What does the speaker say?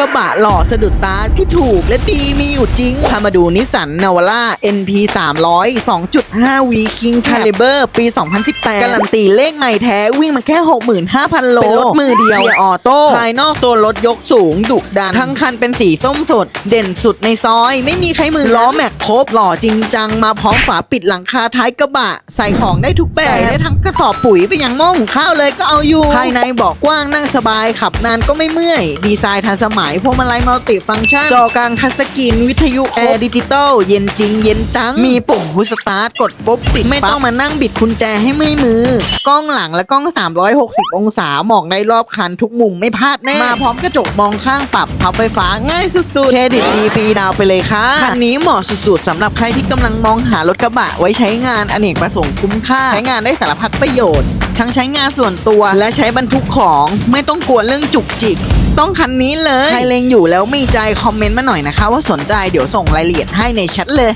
กระบะหล่อสะดุดตาที่ถูกและดีมีอยู่จริง พามาดูนิสสันนาวาร่า NP 300 2.5 V King Caliber ปี 2018 การันตีเลขใหม่แท้วิ่งมาแค่ 65,000 โลเป็นรถมือเดียวเกียร์ออโต้ ภายนอกตัวรถยกสูง ดุดัน ทั้งคันเป็นสีส้มสด เด่นสุดในซอย ไม่มีใครมือล้อแม็กครบหล่อจริงจัง มาพร้อมฝาปิดหลังคาท้ายกระบะ ใส่ของได้ทุกแบบใส่ได้ทั้งกระสอบปุ๋ยไปยังหม้อหุงข้าวเลยก็เอาอยู่ ภายในเบอกกว้างนั่งสบายขับนานก็ไม่เมื่อย ดีไซน์ทันสมัยพวงมาลัยมัลติฟังก์ชัน จอกลางทัชสกรีนวิทยุแอร์ดิจิตอลเย็นจริงเย็นจัง มีปุ่มพุชสตาร์ทกดปุ๊บติด ไม่ต้องมานั่งบิดกุญแจให้เมื่อยมือ กล้องหลังและกล้อง 360 องศา มองได้รอบคันทุกมุมไม่พลาดแน่ มาพร้อมกระจกมองข้างปรับพับไฟฟ้าง่ายสุดๆ เครดิตดีฟรีดาวน์ไปเลยค่ะ คันนี้เหมาะสุดๆสำหรับใครที่กำลังมองหารถกระบะไว้ใช้งานอเนกประสงค์คุ้มค่า ใช้งานได้สารพัดประโยชน์ ทั้งใช้งานส่วนตัวและใช้บรรทุกของไม่ต้องกลัวเรื่องจุกจิก ต้องคันนี้เลย ใครเลงอยู่แล้วมีใจคอมเมนต์มาหน่อยนะคะ ว่าสนใจเดี๋ยวส่งรายละเอียดให้ในแชทเลย